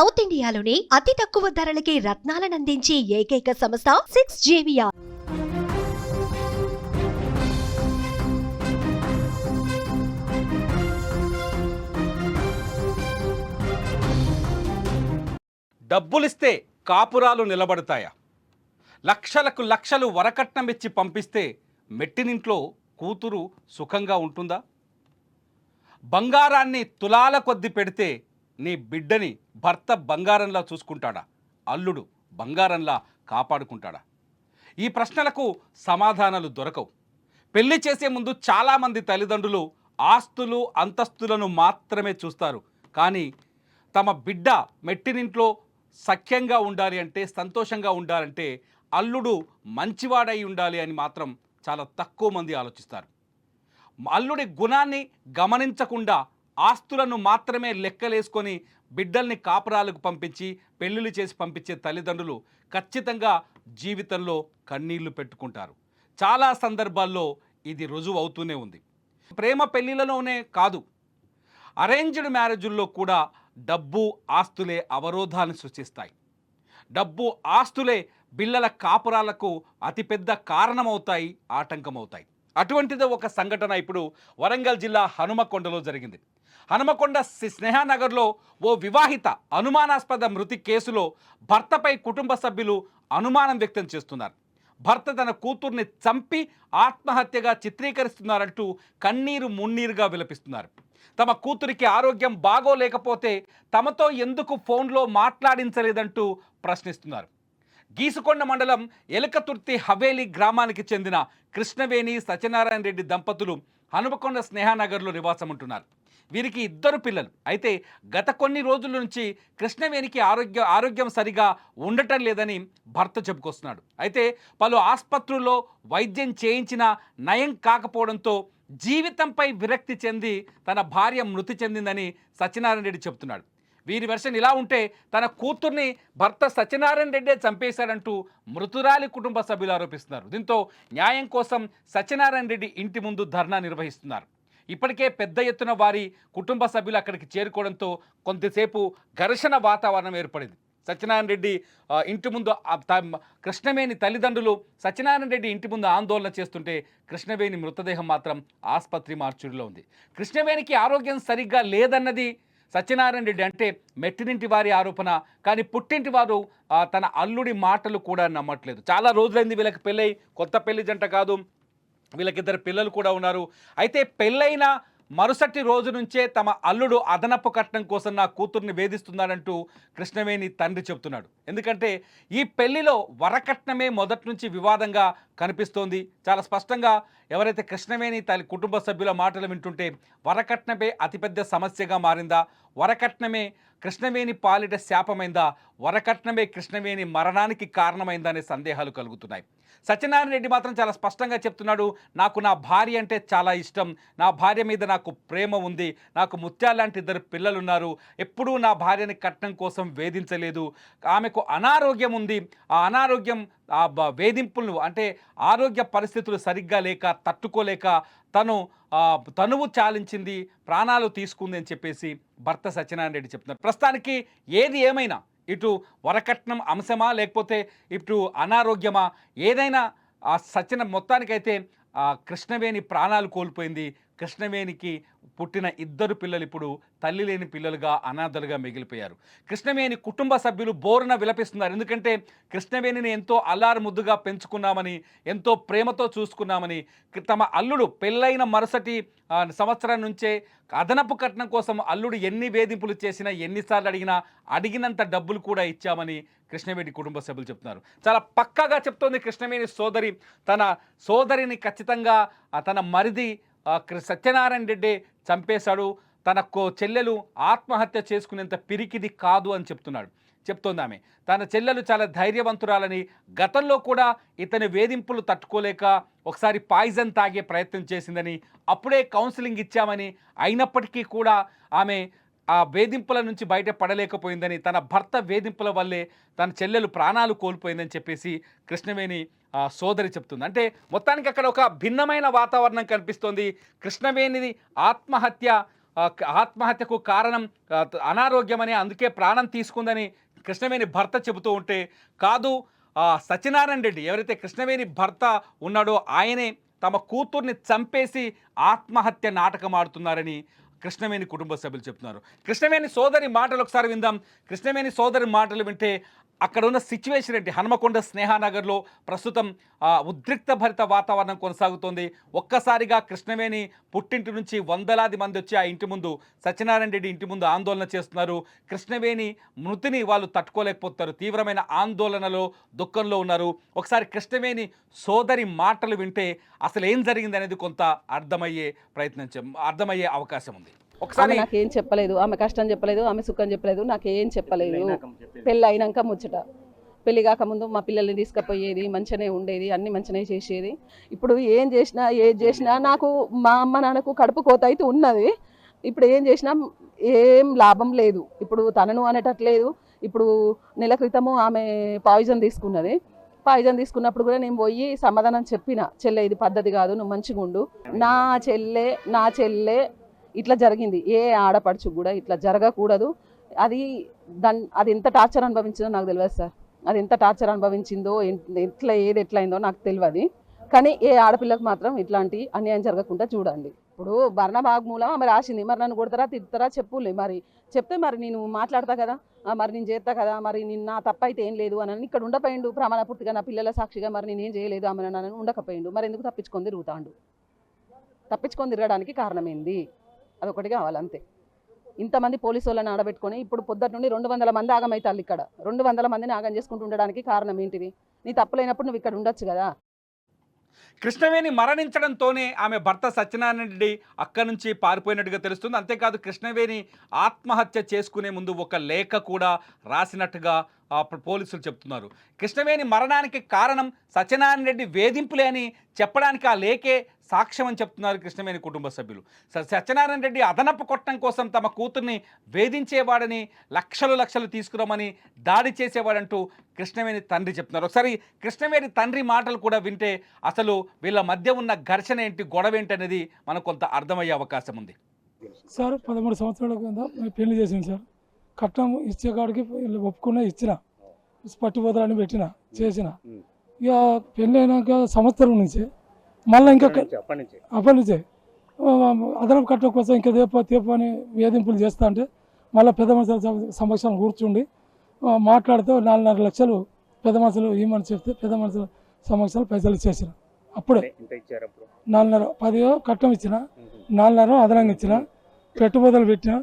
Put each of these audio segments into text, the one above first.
South ఇండియాలోని అతి తక్కువ ధరలకి రత్నాలనందించే ఏకైక సంస్థ సిక్స్ జేవియా డబ్బులిస్తే కాపురాలు నిలబడతాయా? లక్షలకు లక్షలు వరకట్నం ఇచ్చి పంపిస్తే మెట్టినింట్లో కూతురు సుఖంగా ఉంటుందా? బంగారాన్ని తులాల కొద్ది పెడితే నీ బిడ్డని భర్త బంగారంలా చూసుకుంటాడా? అల్లుడు బంగారంలా కాపాడుకుంటాడా? ఈ ప్రశ్నలకు సమాధానాలు దొరకవు. పెళ్ళి చేసే ముందు చాలామంది తల్లిదండ్రులు ఆస్తులు అంతస్తులను మాత్రమే చూస్తారు. కానీ తమ బిడ్డ మెట్టినింట్లో సఖ్యంగా ఉండాలి అంటే సంతోషంగా ఉండాలంటే అల్లుడు మంచివాడై ఉండాలి అని మాత్రం చాలా తక్కువ మంది ఆలోచిస్తారు. అల్లుడి గుణాన్ని గమనించకుండా ఆస్తులను మాత్రమే లెక్కలేసుకొని బిడ్డల్ని కాపురాలకు పంపించి పెళ్ళిళ్ళు చేసి పంపించే తల్లిదండ్రులు ఖచ్చితంగా జీవితంలో కన్నీళ్ళు పెట్టుకుంటారు. చాలా సందర్భాల్లో ఇది రుజువు అవుతూనే ఉంది. ప్రేమ పెళ్ళిళ్ళలోనే కాదు అరేంజ్డ్ మ్యారేజుల్లో కూడా డబ్బు ఆస్తులే అవరోధాన్ని సృష్టిస్తాయి. డబ్బు ఆస్తులే బిళ్ళల కాపురాలకు అతిపెద్ద కారణమవుతాయి ఆటంకమవుతాయి. అటువంటిది ఒక సంఘటన ఇప్పుడు వరంగల్ జిల్లా హనుమకొండలో జరిగింది. హనుమకొండ సి- స్నేహానగర్లో ఓ వివాహిత అనుమానాస్పద మృతి కేసులో భర్తపై కుటుంబ సభ్యులు అనుమానం వ్యక్తం చేస్తున్నారు. భర్త తన కూతుర్ని చంపి ఆత్మహత్యగా చిత్రీకరిస్తున్నారంటూ కన్నీరు మున్నీరుగా విలపిస్తున్నారు. తమ కూతురికి ఆరోగ్యం బాగోలేకపోతే తమతో ఎందుకు ఫోన్లో మాట్లాడించలేదంటూ ప్రశ్నిస్తున్నారు. గీసుకొండ మండలం ఎలకతుర్తి హవేలి గ్రామానికి చెందిన కృష్ణవేణి సత్యనారాయణ రెడ్డి దంపతులు హనుమకొండ స్నేహానగర్లో నివాసముంటున్నారు. వీరికి ఇద్దరు పిల్లలు. అయితే గత కొన్ని రోజుల నుంచి కృష్ణవేణికి ఆరోగ్య ఆరోగ్యం సరిగా ఉండటం లేదని భర్త చెప్పుకొస్తున్నాడు. అయితే పలు ఆసుపత్రుల్లో వైద్యం చేయించిన నయం కాకపోవడంతో జీవితంపై విరక్తి చెంది తన భార్య మృతి చెందిందని సత్యనారాయణ రెడ్డి చెబుతున్నాడు. వీరి వెర్షన్ ఇలా ఉంటే తన కూతుర్ని భర్త సత్యనారాయణ రెడ్డే చంపేశాడంటూ మృతురాలి కుటుంబ సభ్యులు ఆరోపిస్తున్నారు. దీంతో న్యాయం కోసం సత్యనారాయణ రెడ్డి ఇంటి ముందు ధర్నా నిర్వహిస్తున్నారు. ఇప్పటికే పెద్ద ఎత్తున వారి కుటుంబ సభ్యులు అక్కడికి చేరుకోవడంతో కొంతసేపు ఘర్షణ వాతావరణం ఏర్పడింది. సత్యనారాయణ రెడ్డి ఇంటి ముందు కృష్ణవేణి తల్లిదండ్రులు సత్యనారాయణ రెడ్డి ఇంటి ముందు ఆందోళన చేస్తుంటే కృష్ణవేణి మృతదేహం మాత్రం ఆసుపత్రి మార్చుడిలో ఉంది. కృష్ణవేణికి ఆరోగ్యం సరిగ్గా లేదన్నది సత్యనారాయణ రెడ్డి అంటే మెట్టినింటి వారి ఆరోపణ కానీ పుట్టింటి వారు తన అల్లుడి మాటలు కూడా నమ్మట్లేదు. చాలా రోజులైంది వీళ్ళకి పెళ్ళై కొత్త పెళ్ళి జంట కాదు వీళ్ళకిద్దరు పిల్లలు కూడా ఉన్నారు. అయితే పెళ్ళైన మరుసటి రోజు నుంచే తమ అల్లుడు అదనపు కట్నం కోసం నా కూతుర్ని వేధిస్తున్నాడంటూ కృష్ణవేణి తండ్రి చెబుతున్నాడు. ఎందుకంటే ఈ పెళ్ళిలో వరకట్నమే మొదటి నుంచి వివాదంగా కనిపిస్తోంది. చాలా స్పష్టంగా ఎవరైతే కృష్ణవేణి తల్లి కుటుంబ సభ్యుల మాటలు వింటుంటే వరకట్నమే అతిపెద్ద సమస్యగా మారిందా? వరకట్నమే కృష్ణవేణి పాలిట శాపమైందా? వరకట్నమే కృష్ణవేణి మరణానికి కారణమైందనే సందేహాలు కలుగుతున్నాయి. సత్యనారాయణ రెడ్డి మాత్రం చాలా స్పష్టంగా చెప్తున్నాడు నాకు నా భార్య అంటే చాలా ఇష్టం. నా భార్య మీద నాకు ప్రేమ ఉంది. నాకు ముత్యాల లాంటి ఇద్దరు పిల్లలు ఉన్నారు ఎప్పుడూ నా భార్యని కట్నం కోసం వేధించలేదు. ఆమెకు అనారోగ్యం ఉంది. ఆ అనారోగ్యం ఆ బ- వేధింపులను అంటే ఆరోగ్య పరిస్థితులు సరిగ్గా లేక తట్టుకోలేక తను తనువు చాలించింది ప్రాణాలు తీసుకుంది అని చెప్పేసి భర్త సత్యనారాయణ రెడ్డి చెప్తున్నారు. ప్రస్తుతానికి ఏది ఏమైనా ఇటు వరకట్నం అంశమా లేకపోతే ఇటు అనారోగ్యమా? ఏదైనా ఆ సచిన మొత్తానికైతే కృష్ణవేణి ప్రాణాలు కోల్పోయింది. కృష్ణవేణికి పుట్టిన ఇద్దరు పిల్లలు ఇప్పుడు తల్లి లేని పిల్లలుగా అనాథలుగా మిగిలిపోయారు. కృష్ణవేణి కుటుంబ సభ్యులు బోరున విలపిస్తున్నారు. ఎందుకంటే కృష్ణవేణిని ఎంతో అల్లారు ముద్దుగా పెంచుకున్నామని ఎంతో ప్రేమతో చూసుకున్నామని తమ అల్లుడు పెళ్ళైన మరుసటి సంవత్సరం నుంచే అదనపు కట్నం కోసం అల్లుడు ఎన్ని వేధింపులు చేసినా ఎన్నిసార్లు అడిగినా అడిగినంత డబ్బులు కూడా ఇచ్చామని కృష్ణవేణి కుటుంబ సభ్యులు చెప్తున్నారు. చాలా పక్కాగా చెప్తోంది కృష్ణవేణి సోదరి. తన సోదరిని ఖచ్చితంగా తన మరిది సత్యనారాయణ రెడ్డి చంపేశాడు. తన కో చెల్లెలు ఆత్మహత్య చేసుకునేంత పిరికిది కాదు అని చెప్తున్నాడు. చెప్తోంది ఆమె. తన చెల్లెలు చాలా ధైర్యవంతురాలని గతంలో కూడా ఇతని వేధింపులు తట్టుకోలేక ఒకసారి పాయిజన్ తాగే ప్రయత్నం చేసిందని అప్పుడే కౌన్సిలింగ్ ఇచ్చామని అయినప్పటికీ కూడా ఆమె ఆ వేధింపుల నుంచి బయట పడలేకపోయిందని తన భర్త వేధింపుల వల్లే తన చెల్లెలు ప్రాణాలు కోల్పోయిందని చెప్పేసి కృష్ణవేణి సోదరి చెప్తుంది. అంటే మొత్తానికి అక్కడ ఒక భిన్నమైన వాతావరణం కనిపిస్తోంది. కృష్ణవేణిది ఆత్మహత్య ఆత్మహత్యకు కారణం అనారోగ్యమని అందుకే ప్రాణం తీసుకుందని కృష్ణవేణి భర్త చెబుతూ ఉంటే కాదు సత్యనారాయణ రెడ్డి ఎవరైతే కృష్ణవేణి భర్త ఉన్నాడో ఆయనే తమ కూతుర్ని చంపేసి ఆత్మహత్య నాటకం ఆడుతున్నారని కృష్ణవేణి కుటుంబ సభ్యులు చెప్తున్నారు. కృష్ణవేణి సోదరి మాటలు ఒకసారి విందాం. కృష్ణవేణి సోదరి మాటలు వింటే అక్కడ ఉన్న సిచ్యువేషన్ ఏంటి? హనుమకొండ స్నేహానగర్లో ప్రస్తుతం ఉద్రిక్త భరిత వాతావరణం కొనసాగుతోంది. ఒక్కసారిగా కృష్ణవేణి పుట్టింటి నుంచి వందలాది మంది వచ్చి ఆ ఇంటి ముందు సత్యనారాయణ రెడ్డి ఇంటి ముందు ఆందోళన చేస్తున్నారు. కృష్ణవేణి మృతిని వాళ్ళు తట్టుకోలేకపోతారు తీవ్రమైన ఆందోళనలో దుఃఖంలో ఉన్నారు. ఒకసారి కృష్ణవేణి సోదరి మాటలు వింటే అసలు ఏం జరిగింది అనేది కొంత అర్థమయ్యే ప్రయత్నం అర్థమయ్యే అవకాశం ఉంది. ఒకసారి నాకేం చెప్పలేదు ఆమె కష్టం చెప్పలేదు ఆమె సుఖం చెప్పలేదు నాకేం చెప్పలేదు. పెళ్ళి అయినాక ముచ్చట. పెళ్ళి కాకముందు మా పిల్లల్ని తీసుకుపోయేది మంచిగానే ఉండేది అన్ని మంచిగానే చేసేది. ఇప్పుడు ఏం చేసినా ఏది చేసినా నాకు మా అమ్మ నాన్నకు కడుపు కోత అయితే ఉన్నది. ఇప్పుడు ఏం చేసినా ఏం లాభం లేదు. ఇప్పుడు తనను అనేటట్లేదు. ఇప్పుడు నెల క్రితము ఆమె పాయిజన్ తీసుకున్నది. పాయిజన్ తీసుకున్నప్పుడు కూడా నేను పోయి సమాధానం చెప్పిన. చెల్లె ఇది పద్ధతి కాదు నువ్వు మంచిగా ఉండు నా చెల్లె నా చెల్లె ఇట్లా జరిగింది. ఏ ఆడపడుచు కూడా ఇట్లా జరగకూడదు. అది దాని అది ఎంత టార్చర్ అనుభవించిందో నాకు తెలియదు సార్. అది ఎంత టార్చర్ అనుభవించిందో ఎట్లా ఏది ఎట్లయిందో నాకు తెలియదు. కానీ ఏ ఆడపిల్లకు మాత్రం ఇట్లాంటి అన్యాయం జరగకుండా చూడండి. ఇప్పుడు భరణ భాగమూలం ఆమె రాసింది. మరి నన్ను కొడతారా తిడతారా చెప్పులే మరి. చెప్తే మరి నేను మాట్లాడతా కదా. మరి నేను చేస్తా కదా. మరి నేను నా తప్ప అయితే ఏం లేదు అని ఇక్కడ ఉండపోయిండు. ప్రమాణ పూర్తిగా నా పిల్లల సాక్షిగా మరి నేను ఏం చేయలేదు ఆమె నన్ను ఉండకపోయిండు. మరి ఎందుకు తప్పించుకొని తిరుగుతాండు? తప్పించుకొని తిరగడానికి కారణం ఏంది? అదొకటి కావాలి అంతే. ఇంతమంది పోలీసు వాళ్ళని ఆడబెట్టుకొని ఇప్పుడు పొద్దుట నుండి రెండు వందల మంది ఆగమవుతారు ఇక్కడ. రెండు వందల మందిని ఆగం చేసుకుంటూ ఉండడానికి కారణం ఏంటిది? నీ తప్పులైనప్పుడు నువ్వు ఇక్కడ ఉండొచ్చు కదా. కృష్ణవేణి మరణించడంతోనే ఆమె భర్త సత్యనారాయణ రెడ్డి అక్కడి నుంచి పారిపోయినట్టుగా తెలుస్తుంది. అంతేకాదు కృష్ణవేణి ఆత్మహత్య చేసుకునే ముందు ఒక లేఖ కూడా రాసినట్టుగా పోలీసులు చెప్తున్నారు. కృష్ణవేణి మరణానికి కారణం సత్యనారాయణ రెడ్డి వేధింపులే అని చెప్పడానికి ఆ లేఖే సాక్ష్యం అని చెప్తున్నారు కృష్ణవేణి కుటుంబ సభ్యులు. సత్యనారాయణ రెడ్డి అదనపు కొట్టడం కోసం తమ కూతుర్ని వేధించేవాడని లక్షలు లక్షలు తీసుకురామని దాడి చేసేవాడంటూ కృష్ణవేణి తండ్రి చెప్తున్నారు. ఒకసారి కృష్ణవేణి తండ్రి మాటలు కూడా వింటే అసలు వీళ్ళ మధ్య ఉన్న ఘర్షణ ఏంటి గొడవ ఏంటి అనేది మనకు కొంత అర్థమయ్యే అవకాశం ఉంది. సార్ పదమూడు సంవత్సరాల కింద పెళ్ళి చేసింది సార్. కట్నం ఇచ్చే కాడికి ఒప్పుకున్నా ఇచ్చిన. పట్టుబోతాలని పెట్టిన చేసిన. ఇక పెళ్ళి అయినాక సంవత్సరం నుంచి మళ్ళీ ఇంకా అప్పటి నుంచి అదనపు కట్టడం కోసం ఇంకా తేపో తేపో అని వేధింపులు చేస్తా అంటే మళ్ళీ పెద్ద మనుషుల సమ- సమక్షంలో కూర్చుండి మాట్లాడితే నాలుగున్నర లక్షలు పెద్ద మనుషులు ఇవ్వమని చెప్తే పెద్ద మనుషుల సమక్షంలో పైసలు ఇచ్చేసిన. అప్పుడు. నాలుగున్నర పది కట్టం ఇచ్చిన నాలుగున్నర అదనంగా ఇచ్చిన. పెట్టుబడులు పెట్టిన.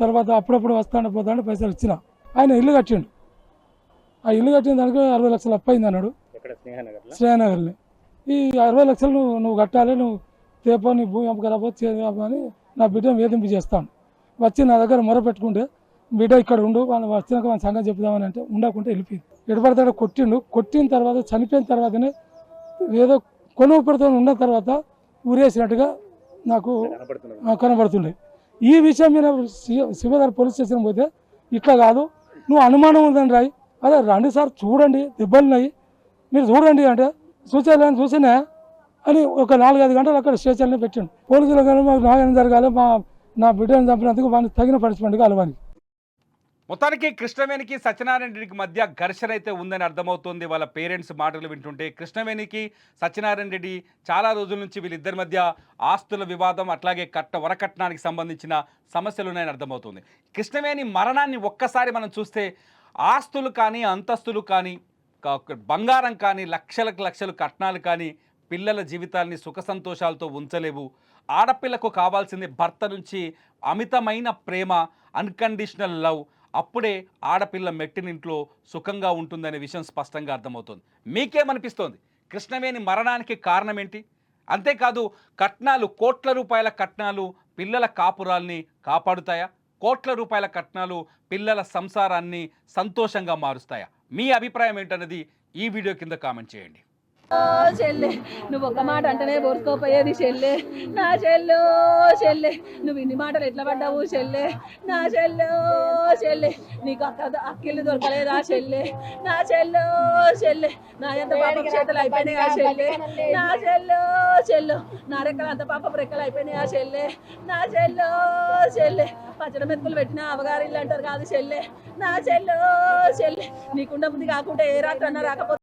తర్వాత అప్పుడప్పుడు వస్తాను పోతాను పైసలు ఇచ్చిన. ఆయన ఇల్లు కట్టిండు. ఆ ఇల్లు కట్టిన దానికి అరవై లక్షలు అప్పయింది అన్నాడు. శ్రేయనగర్ని ఈ అరవై లక్షలు నువ్వు నువ్వు కట్టాలి నువ్వు తేపో నీ భూమి అమ్మకరాబో అని నా బిడ్డ వేధింపు చేస్తాను. వచ్చి నా దగ్గర మొర పెట్టుకుంటే బిడ్డ ఇక్కడ ఉండు వాళ్ళు వచ్చినాక మన సంగతి చెప్దామని అంటే ఉండకుంటే వెళ్ళిపోయింది. ఎడపడతాడు కొట్టిండు. కొట్టిన తర్వాత చనిపోయిన తర్వాతనే ఏదో కొనుగోలు పెడుతూ ఉన్న తర్వాత ఊరేసినట్టుగా నాకు కనబడుతుండే. ఈ విషయం మీద శి- పోలీస్ స్టేషన్ పోతే ఇట్లా కాదు. నువ్వు అనుమానం ఉందని రాయి. అదే రండి సార్ చూడండి దెబ్బలున్నాయి మీరు చూడండి అంటే చూసేయాలని చూసినా అని ఒక నాలుగైదు గంటలు అక్కడ స్టేషన్లో పెట్టాను పోలీసులు కానీ మాకు న్యాయం జరగాలి మా నా బిడ్డను చంపినందుకు వాడిని తగిన పనిష్మెంట్ కలవాలి మొత్తానికి కృష్ణవేణికి సత్యనారాయణ మధ్య ఘర్షణ అయితే ఉందని అర్థమవుతుంది. వాళ్ళ పేరెంట్స్ మాటలు వింటుంటే కృష్ణవేణికి సత్యనారాయణ రెడ్డి చాలా రోజుల నుంచి వీళ్ళిద్దరి మధ్య ఆస్తుల వివాదం అట్లాగే కట్ట వరకట్నానికి సంబంధించిన సమస్యలు ఉన్నాయని అర్థమవుతుంది. కృష్ణవేణి మరణాన్ని ఒక్కసారి మనం చూస్తే ఆస్తులు కానీ అంతస్తులు కానీ బంగారం కానీ లక్షలకు లక్షలు కట్నాలు కానీ పిల్లల జీవితాల్ని సుఖ సంతోషాలతో ఉంచలేవు. ఆడపిల్లకు కావాల్సింది భర్త నుంచి అమితమైన ప్రేమ అన్కండిషనల్ లవ్ అప్పుడే ఆడపిల్ల మెట్టినింట్లో సుఖంగా ఉంటుందనే విషయం స్పష్టంగా అర్థమవుతుంది. మీకేమనిపిస్తోంది? కృష్ణవేణి మరణానికి కారణం ఏంటి అంతేకాదు కట్నాలు కోట్ల రూపాయల కట్నాలు పిల్లల కాపురాల్ని కాపాడుతాయా? కోట్ల రూపాయల కట్నాలు పిల్లల సంసారాన్ని సంతోషంగా మారుస్తాయా? మీ అభిప్రాయం ఏంటన్నది ఈ వీడియో కింద కామెంట్ చేయండి. చెల్లె నువ్వు ఒక్క మాట అంటేనే బోర్చుకోపోయేది చెల్లె. నా చెల్లు చెల్లె నువ్వు ఇన్ని మాటలు ఎట్లా పడ్డావు చెల్లె? నా చెల్లు చెల్లె నీకు అక్క అక్కిళ్ళు దొరకలేదా చెల్లె? నా చెల్లు చెల్లె నా ఎంత పాపం చేతులు అయిపోయినాయి ఆ చెల్లె? నా చెల్లు చెల్లు నా రెక్కలు అంత పాపం రెక్కలు అయిపోయినాయి ఆ చెల్లె? నా చెల్లు చెల్లె పచ్చడి మెతుకులు పెట్టిన అవగారిల్లు అంటారు కాదు చెల్లె. నా చెల్లు చెల్లె నీకుండ బుద్ధి కాకుంటే ఏ రాత్రి అన్నా రాకపోతే